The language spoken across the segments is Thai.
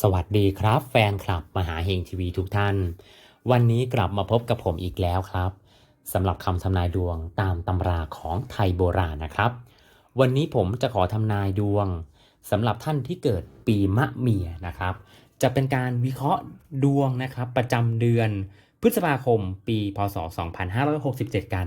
สวัสดีครับแฟนคลับมหาเฮงทีวีทุกท่าน วันนี้กลับมาพบกับผมอีกแล้วครับสำหรับคำทำนายดวงตามตำราของไทยโบราณนะครับ วันนี้ผมจะขอทำนายดวงสำหรับท่านที่เกิดปีมะเมียนะครับ จะเป็นการวิเคราะห์ดวงนะครับ ประจำเดือนพฤษภาคมปีพศ 2567 กัน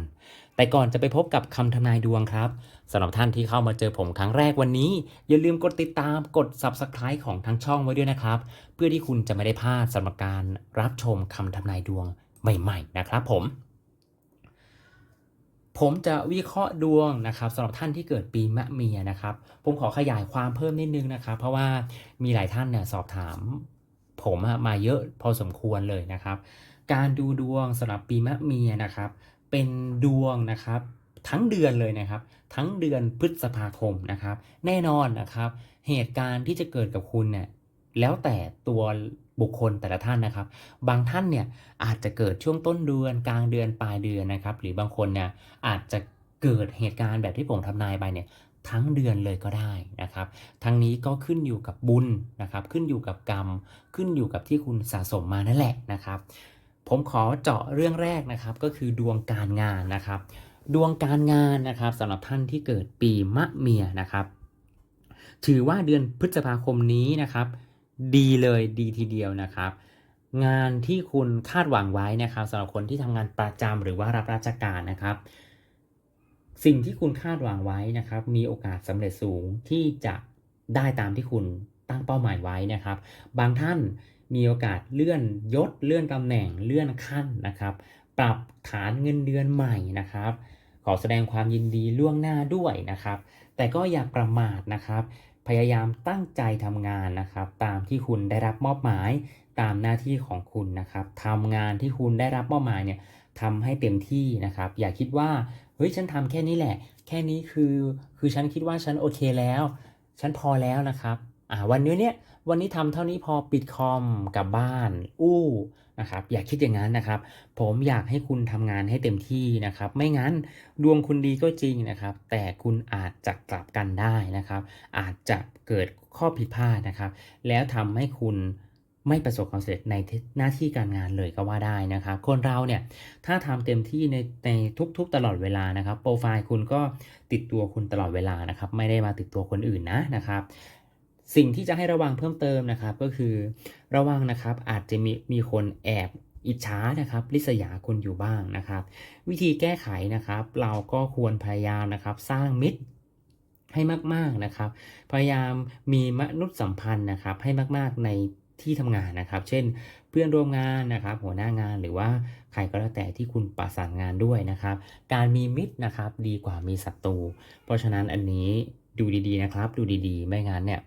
แต่ก่อนจะไปพบกับคำทำนายดวงครับสำหรับท่านที่เข้ามาเจอผมครั้งแรกวันนี้ อย่าลืมกดติดตามกด Subscribe ของทั้งช่องไว้ด้วยนะครับ เพื่อที่คุณจะไม่ได้พลาดสำหรับการรับชมคำทำนายดวงใหม่ ๆ นะครับผม ผมจะวิเคราะห์ดวงนะครับสำหรับท่านที่เกิดปีมะเมียนะครับ ผมขอขยายความเพิ่มนิดนึงนะครับ เพราะว่ามีหลายท่านเนี่ยสอบถามผมมาเยอะพอสมควรเลยนะครับ การดูดวงสำหรับปีมะเมียนะครับ เป็นดวงนะครับทั้งเดือนเลยนะครับ ทั้งเดือนพฤษภาคมนะครับ แน่นอนนะครับ เหตุการณ์ที่จะเกิดกับคุณเนี่ยแล้วแต่ตัวบุคคลแต่ละท่านนะครับ บางท่านเนี่ยอาจจะเกิดช่วงต้นเดือนกลางเดือนปลายเดือนนะครับ หรือบางคนเนี่ยอาจจะเกิดเหตุการณ์แบบที่ผมทำนายไปเนี่ยทั้งเดือนเลยก็ได้นะครับ ทั้งนี้ก็ขึ้นอยู่กับบุญนะครับ ขึ้นอยู่กับกรรม ขึ้นอยู่กับที่คุณสะสมมานั่นแหละนะครับ ผมขอเจาะเรื่องแรกนะครับ ก็คือดวงการงานนะครับ ดวงการงานนะครับสำหรับท่านที่เกิดปีมะเมียนะครับ ถือว่าเดือนพฤษภาคมนี้นะครับ ดีเลยดีทีเดียวนะครับ งานที่คุณคาดหวังไว้นะครับสำหรับคนที่ทำงานประจำหรือว่ารับราชการนะครับ สิ่งที่คุณคาดหวังไว้นะครับ มีโอกาสสำเร็จสูงที่จะได้ตามที่คุณตั้งเป้าหมายไว้นะครับ บางท่าน มีโอกาสเลื่อนยศเลื่อนตำแหน่งเลื่อนขั้นนะครับ ปรับฐานเงินเดือนใหม่นะครับ ขอแสดงความยินดีล่วงหน้าด้วยนะครับ แต่ก็อย่าประมาทนะครับ พยายามตั้งใจทำงานนะครับ ตามที่คุณได้รับมอบหมายตามหน้าที่ของคุณนะครับทำงานที่คุณได้รับมอบหมายเนี่ยทำให้เต็มที่นะครับ อย่าคิดว่าเฮ้ยฉันทำแค่นี้แหละ แค่นี้คือคือฉันคิดว่าฉันโอเคแล้ว ฉันพอแล้วนะครับ อ่าวันนี้เนี่ยวันนี้ทำเท่านี้พอปิดคอมกลับบ้าน อู้นะครับอย่าคิดอย่างนั้นนะครับ ผมอยากให้คุณทำงานให้เต็มที่นะครับ ไม่งั้นดวงคุณดีก็จริงนะครับ แต่คุณอาจจะกลับกันได้นะครับ อาจจะเกิดข้อผิดพลาดนะครับ แล้วทำให้คุณไม่ประสบความสำเร็จในหน้าที่การงานเลยก็ว่าได้นะครับ คนเราเนี่ยถ้าทำเต็มที่ในในทุกๆตลอดเวลานะครับ โปรไฟล์คุณก็ติดตัวคุณตลอดเวลานะครับ ไม่ได้มาติดตัวคนอื่นนะนะครับ สิ่งที่จะให้ระวังเพิ่มเติมนะครับ ก็คือระวังนะครับอาจจะมีมีคนแอบอิจฉานะครับริษยาคุณอยู่บ้างนะครับ วิธีแก้ไขนะครับ เราก็ควรพยายามนะครับ สร้างมิตรให้มากๆนะครับ พยายามมีมนุษยสัมพันธ์นะครับ ให้มากๆในที่ทำงานนะครับ เช่น เพื่อนร่วมงานนะครับ หัวหน้างานหรือว่าใครก็แล้วแต่ที่คุณประสานงานด้วยนะครับ การมีมิตรนะครับ ดีกว่ามีศัตรูเพราะฉะนั้นอันนี้ดูดีๆนะครับ ดูดีๆ ไม่งั้นเนี่ย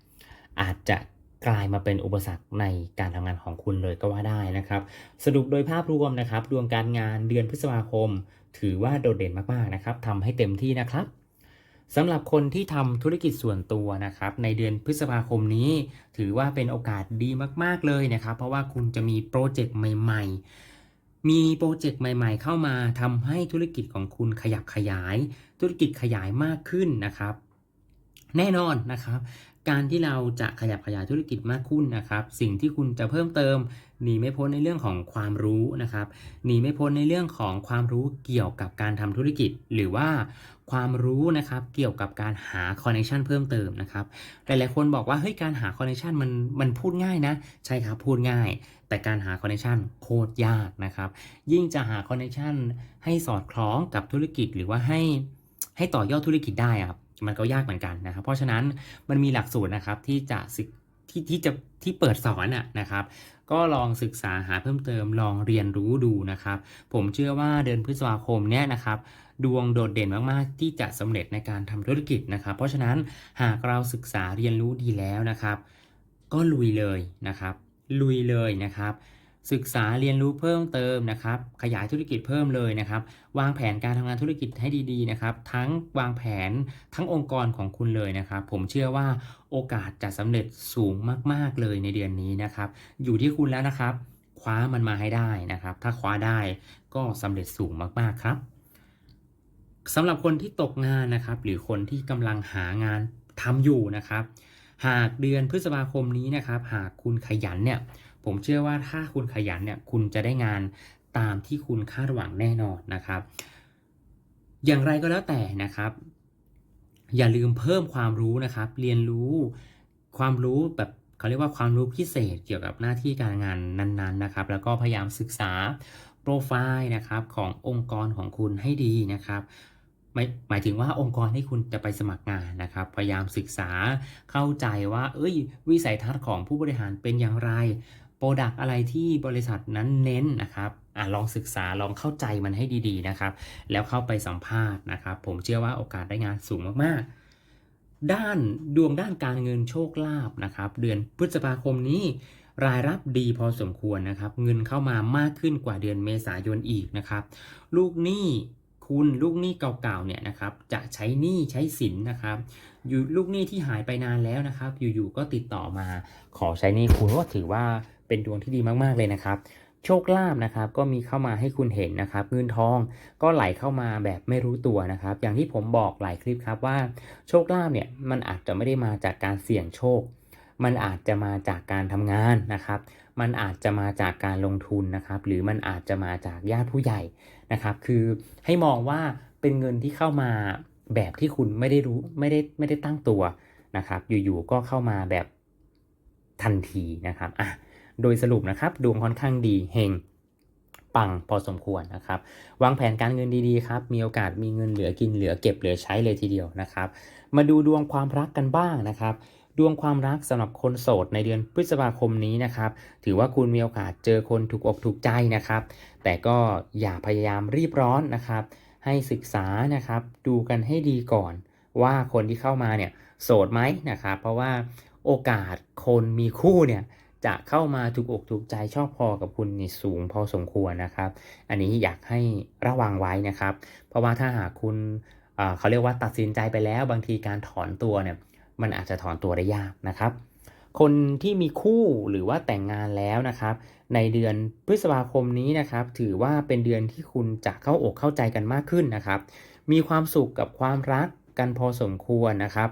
อาจจะกลายมาเป็นอุปสรรคในการทำงานของคุณเลยก็ว่าได้นะครับ สรุปโดยภาพรวมนะครับดวงการงานเดือนพฤษภาคม ถือว่าโดดเด่นมากๆนะครับทำให้เต็มที่นะครับสำหรับคนที่ทำธุรกิจส่วนตัวนะครับ ในเดือนพฤษภาคมนี้ ถือว่าเป็นโอกาสดีมากๆเลยนะครับ เพราะว่าคุณจะมีโปรเจกต์ใหม่ ๆ มีโปรเจกต์ใหม่ ๆ เข้ามาทำให้ธุรกิจของคุณขยับขยาย ธุรกิจขยายมากขึ้นนะครับ แน่นอนนะครับ การที่เราจะขยับขยายธุรกิจมากขึ้นนะครับ สิ่งที่คุณจะเพิ่มเติมหนีไม่พ้นในเรื่องของความรู้นะครับหนีไม่พ้นในเรื่องของความรู้เกี่ยวกับการทำธุรกิจ หรือว่าความรู้นะครับเกี่ยวกับการหาคอนเนคชันเพิ่มเติมนะครับหลายๆคนบอกว่าเฮ้ยการหาคอนเนคชันมันมันพูดง่ายนะใช่ครับพูดง่าย แต่การหาคอนเนคชันโคตรยากนะครับ ยิ่งจะหาคอนเนคชันให้สอดคล้องกับธุรกิจหรือว่าให้ให้ต่อยอดธุรกิจได้ครับ มันก็ยากเหมือนกันนะครับ เพราะฉะนั้นมันมีหลักสูตรนะครับที่จะศึกที่ที่จะที่เปิดสอนอะนะครับ ก็ลองศึกษาหาเพิ่มเติมลองเรียนรู้ดูนะครับ ผมเชื่อว่าเดือนพฤษภาคมเนี้ยนะครับ ดวงโดดเด่นมากๆ ที่จะสำเร็จในการทำธุรกิจนะครับ เพราะฉะนั้นหากเราศึกษาเรียนรู้ดีแล้วนะครับ ก็ลุยเลยนะครับ ลุยเลยนะครับ ศึกษาเรียนรู้เพิ่มเติมนะครับ ขยายธุรกิจเพิ่มเลยนะครับ วางแผนการทำงานธุรกิจให้ดีๆนะครับ ทั้งวางแผนทั้งองค์กรของคุณเลยนะครับ ผมเชื่อว่าโอกาสจะสำเร็จสูงมาก ๆเลยในเดือนนี้นะครับ อยู่ที่คุณแล้วนะครับ คว้ามันมาให้ได้นะครับ ถ้าคว้าได้ก็สำเร็จสูงมากๆครับสำหรับคนที่ตกงานนะครับ หรือคนที่กำลังหางานทำอยู่นะครับ หากเดือนพฤษภาคมนี้นะครับ หากคุณขยันเนี่ย ผมเชื่อว่าถ้าคุณขยันเนี่ย คุณจะได้งานตามที่คุณคาดหวังแน่นอนนะครับ อย่างไรก็แล้วแต่นะครับ อย่าลืมเพิ่มความรู้นะครับ เรียนรู้ความรู้แบบเขาเรียกว่าความรู้พิเศษเกี่ยวกับหน้าที่การงานนั้นๆนะครับ แล้วก็พยายามศึกษาโปรไฟล์นะครับขององค์กรของคุณให้ดีนะครับ ไม่หมายถึงว่าองค์กรที่คุณจะไปสมัครงานนะครับ พยายามศึกษาเข้าใจว่า เอ้ย วิสัยทัศน์ของผู้บริหารเป็นอย่างไรโปรดักอะไรที่บริษัทนั้นเน้นนะครับอลองศึกษาลองเข้าใจมันให้ดีๆนะครับ แล้วเข้าไปสัมภาษณ์นะครับ ผมเชื่อว่าโอกาสได้งานสูงมากๆ ด้านดวงด้านการเงินโชคลาภนะครับ เดือนพฤษภาคมนี้รายรับดีพอสมควรนะครับ เงินเข้ามามากขึ้นกว่าเดือนเมษายนอีกนะครับ ลูกหนี้ คุณลูกหนี้เก่าๆเนี่ยนะครับจะใช้หนี้ใช้สินนะครับอยู่ลูกหนี้ที่หายไปนานแล้วนะครับ อยู่ๆก็ติดต่อมาขอใช้หนี้คุณก็ถือว่าเป็นดวงที่ดีมากๆเลยนะครับ โชคลาภนะครับก็มีเข้ามาให้คุณเห็นนะครับเงินทองก็ไหลเข้ามาแบบไม่รู้ตัวนะครับ อย่างที่ผมบอกหลายคลิปครับว่าโชคลาภเนี่ยมันอาจจะไม่ได้มาจากการเสี่ยงโชค มันอาจจะมาจากการทำงานนะครับ มันอาจจะมาจากการลงทุนนะครับ หรือมันอาจจะมาจากญาติผู้ใหญ่ นะครับคือให้มองว่าเป็นเงินที่เข้ามาแบบที่คุณไม่ได้รู้ไม่ได้ไม่ได้ตั้งตัวนะครับ อยู่ๆก็เข้ามาแบบทันทีนะครับอะโดยสรุปนะครับดวงค่อนข้างดีเฮงปังพอสมควรนะครับ วางแผนการเงินดีๆครับ มีโอกาสมีเงินเหลือกินเหลือเก็บเหลือใช้เลยทีเดียวนะครับ มาดูดวงความรักกันบ้างนะครับ ดวงความรักสำหรับคนโสดในเดือนพฤษภาคมนี้นะครับ ถือว่าคุณมีโอกาสเจอคนถูกอกถูกใจนะครับ แต่ก็อย่าพยายามรีบร้อนนะครับ ให้ศึกษานะครับ ดูกันให้ดีก่อน ว่าคนที่เข้ามาเนี่ยโสดไหมนะครับ เพราะว่าโอกาสคนมีคู่เนี่ยจะเข้ามาถูกอกถูกใจชอบพอกับคุณนี่สูงพอสมควรนะครับ อันนี้อยากให้ระวังไว้นะครับ เพราะว่าถ้าหากคุณเขาเรียกว่าตัดสินใจไปแล้วบางทีการถอนตัวเนี่ย มันอาจจะถอนตัวได้ยากนะครับ คนที่มีคู่หรือว่าแต่งงานแล้วนะครับ ในเดือนพฤษภาคมนี้นะครับ ถือว่าเป็นเดือนที่คุณจะเข้าอกเข้าใจกันมากขึ้นนะครับ มีความสุขกับความรักกันพอสมควรนะครับ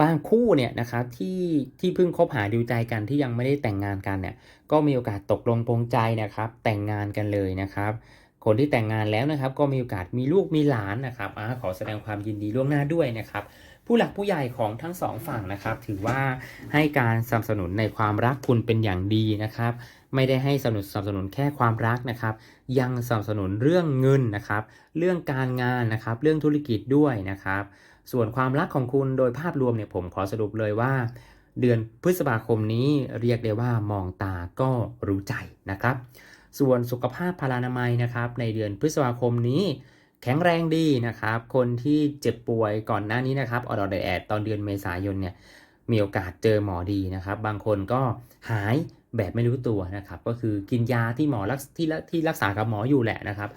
บางคู่เนี่ยนะครับที่ที่เพิ่งคบหาดูใจกันที่ยังไม่ได้แต่งงานกันเนี่ยก็มีโอกาสตกลงปรงใจนะครับ แต่งงานกันเลยนะครับ คนที่แต่งงานแล้วนะครับ ก็มีโอกาสมีลูกมีหลานนะครับอขอแสดงความยินดีล่วงหน้าด้วยนะครับ ผู้หลักผู้ใหญ่ของทั้งสองฝั่งนะครับ ถือว่าให้การสนับสนุนในความรักคุณเป็นอย่างดีนะครับ ไม่ได้ให้สนับสนุนแค่ความรักนะครับ ยังสนับสนุนเรื่องเงินนะครับ เรื่องการงานนะครับ เรื่องธุรกิจด้วยนะครับ ส่วนความรักของคุณโดยภาพรวมเนี่ยผมขอสรุปเลยว่าเดือนพฤษภาคมนี้เรียกได้ว่ามองตาก็รู้ใจนะครับ ส่วนสุขภาพพลานามัยนะครับ ในเดือนพฤษภาคมนี้ แข็งแรงดีนะครับ คนที่เจ็บป่วยก่อนหน้านี้นะครับออดอดแอดตอนเดือนเมษายนเนี่ยมีโอกาสเจอหมอดีนะครับ บางคนก็หายแบบไม่รู้ตัวนะครับ ก็คือกินยาที่หมอรักที่ที่รักษากับหมออยู่แหละนะครับ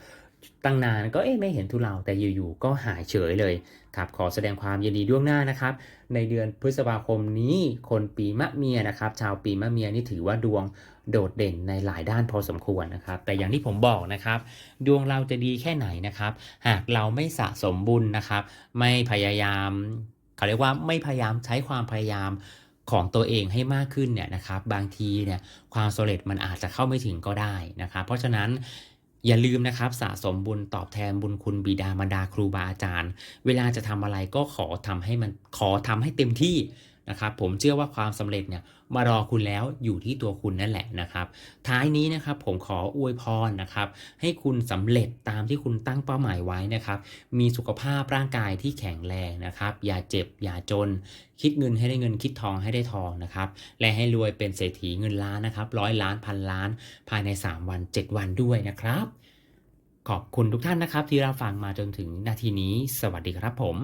ตั้งนานก็เอ๊ะไม่เห็นทุเลาแต่อยู่ๆก็หายเฉยเลยครับขอแสดงความยินดีล่วงหน้านะครับ ในเดือนพฤษภาคมนี้คนปีมะเมียนะครับ ชาวปีมะเมียนี่ถือว่าดวง โดดเด่นในหลายด้านพอสมควรนะครับ แต่อย่างที่ผมบอกนะครับ ดวงเราจะดีแค่ไหนนะครับ หากเราไม่สะสมบุญนะครับ ไม่พยายามเขาเรียกว่าไม่พยายามใช้ความพยายามของตัวเองให้มากขึ้นเนี่ยนะครับ บางทีเนี่ยความสำเร็จมันอาจจะเข้าไม่ถึงก็ได้นะครับ เพราะฉะนั้นอย่าลืมนะครับสะสมบุญตอบแทนบุญคุณบิดามารดาครูบาอาจารย์ เวลาจะทำอะไรก็ขอทำให้มันขอทำให้เต็มที่ นะครับผมเชื่อว่าความสำเร็จเนี่ยมารอคุณแล้วอยู่ที่ตัวคุณนั่นแหละนะครับ ท้ายนี้นะครับผมขออวยพรนะครับ ให้คุณสำเร็จตามที่คุณตั้งเป้าหมายไว้นะครับ มีสุขภาพร่างกายที่แข็งแรงนะครับ อย่าเจ็บอย่าจน คิดเงินให้ได้เงินคิดทองให้ได้ทองนะครับ และให้รวยเป็นเศรษฐีเงินล้านนะครับร้อยล้านพันล้าน ภายใน 3 วัน 7 วันด้วยนะครับ ขอบคุณทุกท่านนะครับ ที่รับฟังมาจนถึงนาทีนี้ สวัสดีครับผม